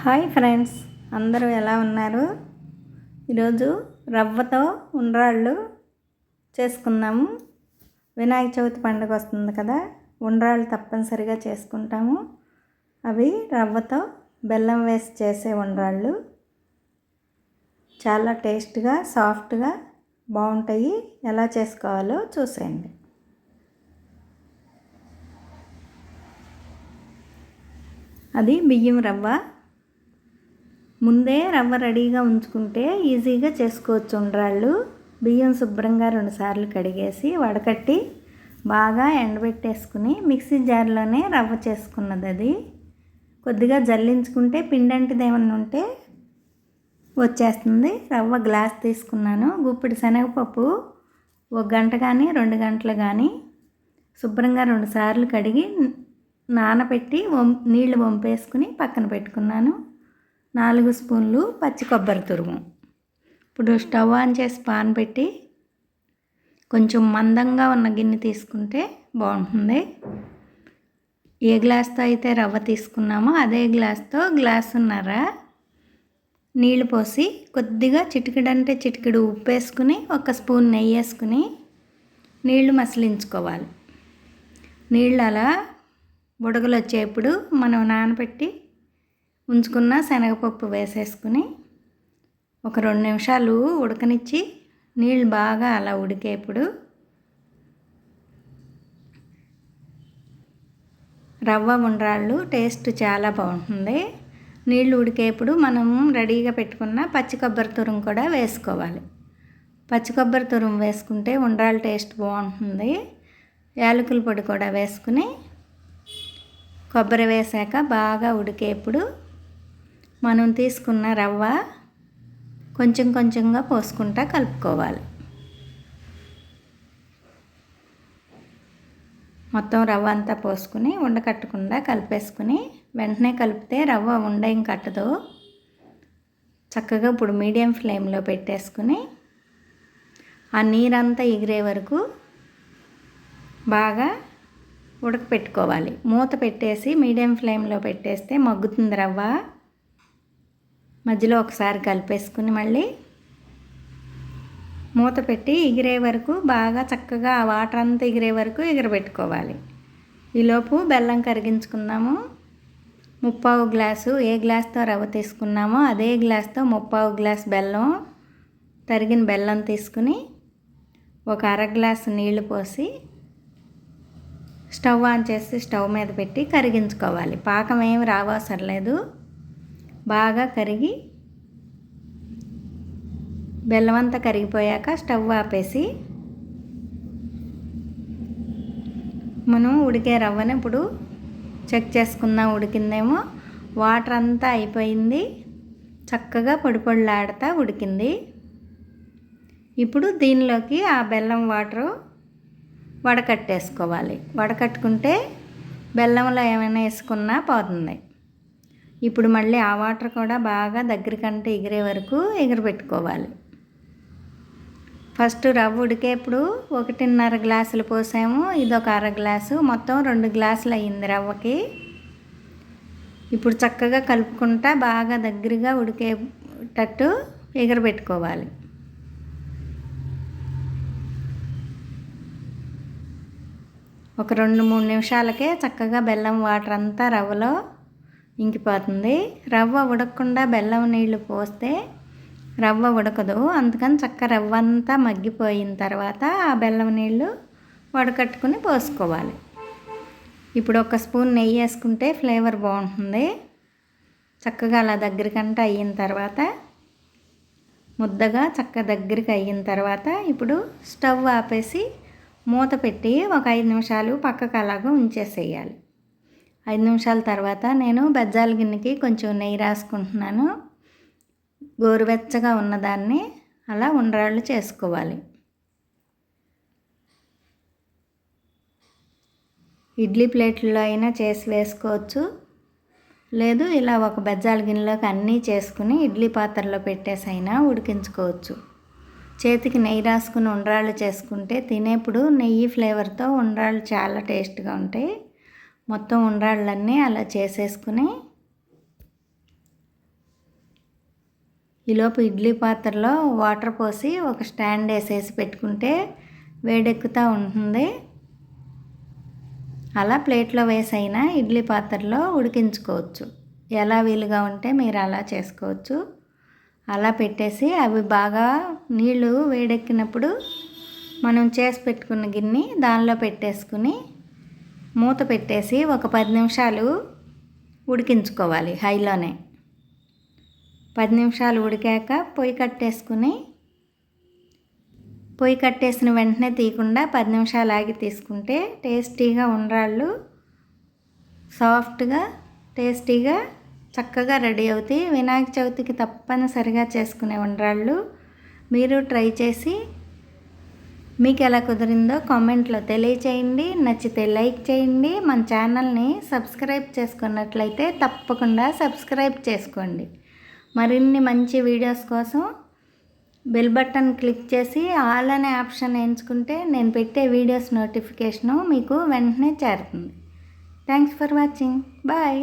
Hi friends అందరూ ఎలా ఉన్నారు? ఈరోజు రవ్వతో ఉండ్రాళ్ళు చేసుకుందాము వినాయక చవితి పండుగ వస్తుంది కదా ఉండ్రాళ్ళు తప్పనిసరిగా చేసుకుంటాము. అవి రవ్వతో బెల్లం వేసి చేసే ఉండ్రాళ్ళు. చాలా టేస్ట్గా సాఫ్ట్గా బాగుంటాయి. ఎలా చేసుకోవాలో చూసేయండి. అది బియ్యం రవ్వ ముందే రవ్వ రెడీగా ఉంచుకుంటే ఈజీగా చేసుకోవచ్చు ఉండ్రాళ్ళు. బియ్యం శుభ్రంగా రెండుసార్లు కడిగేసి వడకట్టి బాగా ఎండబెట్టేసుకుని మిక్సీ జార్లోనే రవ్వ చేసుకున్నది అది కొద్దిగా జల్లించుకుంటే పిండంటిది ఏమన్నా ఉంటే వచ్చేస్తుంది. రవ్వ గ్లాస్ తీసుకున్నాను. గుప్పిడి శనగపప్పు ఒక గంట కానీ రెండు గంటలు కానీ శుభ్రంగా రెండు సార్లు కడిగి నానబెట్టి వం నీళ్ళు వంపేసుకుని పక్కన పెట్టుకున్నాను. నాలుగు స్పూన్లు పచ్చి కొబ్బరి తురుము. ఇప్పుడు స్టవ్ ఆన్ చేసి పాన్ పెట్టి కొంచెం మందంగా ఉన్న గిన్నె తీసుకుంటే బాగుంటుంది. ఏ గ్లాస్తో అయితే రవ్వ తీసుకున్నామో అదే గ్లాస్తో గ్లాసున్నర నీళ్ళు పోసి కొద్దిగా చిటికిడంటే చిటికిడు ఉప్పు వేసుకుని ఒక స్పూన్ నెయ్యి వేసుకుని నీళ్ళు మసిలించుకోవాలి. నీళ్ళు అలా బుడగలు వచ్చేప్పుడు మనం నానబెట్టి ఉంచుకున్న శనగపప్పు వేసేసుకుని ఒక రెండు నిమిషాలు ఉడకనిచ్చి నీళ్ళు బాగా అలా ఉడికేప్పుడు రవ్వ ఉండ్రాళ్ళు టేస్ట్ చాలా బాగుంటుంది. నీళ్ళు ఉడికేప్పుడు మనం రెడీగా పెట్టుకున్న పచ్చి కొబ్బరి తురుము కూడా వేసుకోవాలి. పచ్చి కొబ్బరి తురుము వేసుకుంటే ఉండ్రాళ్ళు టేస్ట్ బాగుంటుంది. యాలకుల పొడి కూడా వేసుకుని కొబ్బరి వేసాక బాగా ఉడికేప్పుడు మనం తీసుకున్న రవ్వ కొంచెం కొంచెంగా పోసుకుంటా కలుపుకోవాలి. మొత్తం రవ్వ అంతా పోసుకుని ఉండకట్టకుండా కలిపేసుకుని వెంటనే కలిపితే రవ్వ ఉండ ఏం కట్టదు. చక్కగా ఇప్పుడు మీడియం ఫ్లేమ్లో పెట్టేసుకుని ఆ నీరంతా ఎగిరే వరకు బాగా ఉడకపెట్టుకోవాలి. మూత పెట్టేసి మీడియం ఫ్లేమ్లో పెట్టేస్తే మగ్గుతుంది రవ్వ. మధ్యలో ఒకసారి కలిపేసుకుని మళ్ళీ మూత పెట్టి ఎగిరే వరకు బాగా చక్కగా ఆ వాటర్ అంతా ఎగిరే వరకు ఎగరబెట్టుకోవాలి. ఈలోపు బెల్లం కరిగించుకుందాము. ముప్పావు గ్లాసు ఏ గ్లాస్తో రవ్వ తీసుకున్నామో అదే గ్లాస్తో ముప్పావు గ్లాస్ బెల్లం తరిగిన బెల్లం తీసుకుని ఒక అర గ్లాసు నీళ్ళు పోసి స్టవ్ ఆన్ చేసి స్టవ్ మీద పెట్టి కరిగించుకోవాలి. పాకం ఏమి రావసరం లేదు. బాగా కరిగి బెల్లం అంతా కరిగిపోయాక స్టవ్ ఆపేసి మనం ఉడికే రవ్వని ఇప్పుడు చెక్ చేసుకుందాం ఉడికిందేమో. వాటర్ అంతా అయిపోయింది. చక్కగా పొడి పొడిలాడుతా ఉడికింది. ఇప్పుడు దీనిలోకి ఆ బెల్లం వాటరు వడకట్టేసుకోవాలి. వడకట్టుకుంటే బెల్లంలో ఏమైనా వేసుకున్నా పోతుంది. ఇప్పుడు మళ్ళీ ఆ వాటర్ కూడా బాగా దగ్గరికంటే ఎగిరే వరకు ఎగిరిపెట్టుకోవాలి ఫస్ట్ రవ్వ ఉడికేప్పుడు ఒకటిన్నర గ్లాసులు పోసాము ఇది ఒక అర గ్లాసు మొత్తం రెండు గ్లాసులు అయ్యింది రవ్వకి. ఇప్పుడు చక్కగా కలుపుకుంటా బాగా దగ్గరగా ఉడికేటట్టు ఎగరబెట్టుకోవాలి. ఒక రెండు మూడు నిమిషాలకే చక్కగా బెల్లం వాటర్ అంతా రవ్వలో ఇంకిపోతుంది. రవ్వ ఉడకకుండా బెల్లం నీళ్ళు పోస్తే రవ్వ ఉడకదు. అందుకని చక్క రవ్వ అంతా మగ్గిపోయిన తర్వాత ఆ బెల్లం నీళ్ళు వడకట్టుకుని పోసుకోవాలి. ఇప్పుడు ఒక స్పూన్ నెయ్యి వేసుకుంటే ఫ్లేవర్ బాగుంటుంది. చక్కగా అలా దగ్గరికంటే అయిన తర్వాత ముద్దగా చక్క దగ్గరికి అయిన తర్వాత ఇప్పుడు స్టవ్ ఆపేసి మూత పెట్టి ఒక ఐదు నిమిషాలు పక్కకు అలాగా ఉంచేసేయాలి. ఐదు నిమిషాల తర్వాత నేను బెజ్జాల గిన్నెకి కొంచెం నెయ్యి రాసుకుంటున్నాను. గోరువెచ్చగా ఉన్నదాన్ని అలా ఉండరాళ్ళు చేసుకోవాలి. ఇడ్లీ ప్లేట్లో అయినా చేసి వేసుకోవచ్చు. లేదు ఇలా ఒక బెజ్జాల గిన్నెలోకి అన్నీ చేసుకుని ఇడ్లీ పాత్రలో పెట్టేసి అయినా ఉడికించుకోవచ్చు. చేతికి నెయ్యి రాసుకుని ఉండరాళ్ళు చేసుకుంటే తినేప్పుడు నెయ్యి ఫ్లేవర్తో ఉండరాళ్ళు చాలా టేస్ట్గా ఉంటాయి. మొత్తం ఉండ్రాళ్ళన్నీ అలా చేసేసుకుని ఈలోపు ఇడ్లీ పాత్రలో వాటర్ పోసి ఒక స్టాండ్ వేసేసి పెట్టుకుంటే వేడెక్కుతూ ఉంటుంది. అలా ప్లేట్లో వేసైనా ఇడ్లీ పాత్రలో ఉడికించుకోవచ్చు. ఎలా వీలుగా ఉంటే మీరు అలా చేసుకోవచ్చు. అలా పెట్టేసి అవి బాగా నీళ్ళు వేడెక్కినప్పుడు మనం చేసి పెట్టుకున్న గిన్నె దానిలో పెట్టేసుకుని మూత పెట్టేసి ఒక పది నిమిషాలు ఉడికించుకోవాలి హైలోనే. పది నిమిషాలు ఉడికాక పొయ్యి కట్టేసుకుని పొయ్యి కట్టేసిన వెంటనే తీయకుండా పది నిమిషాలు ఆగి తీసుకుంటే టేస్టీగా ఉండ్రాళ్ళు సాఫ్ట్గా టేస్టీగా చక్కగా రెడీ అవుతాయి. వినాయక చవితికి తప్పనిసరిగా చేసుకునే ఉండ్రాళ్ళు మీరు ట్రై చేసి మీకు ఎలా కుదిరిందో కామెంట్లో తెలియచేయండి. నచ్చితే లైక్ చేయండి. మన ఛానల్ని సబ్స్క్రైబ్ చేసుకున్నట్లయితే తప్పకుండా సబ్స్క్రైబ్ చేసుకోండి. మరిన్ని మంచి వీడియోస్ కోసం బెల్ బటన్ క్లిక్ చేసి ఆల్ అనే ఆప్షన్ ఎంచుకుంటే నేను పెట్టే వీడియోస్ నోటిఫికేషను మీకు వెంటనే చేరుతుంది. Thanks for watching. బాయ్.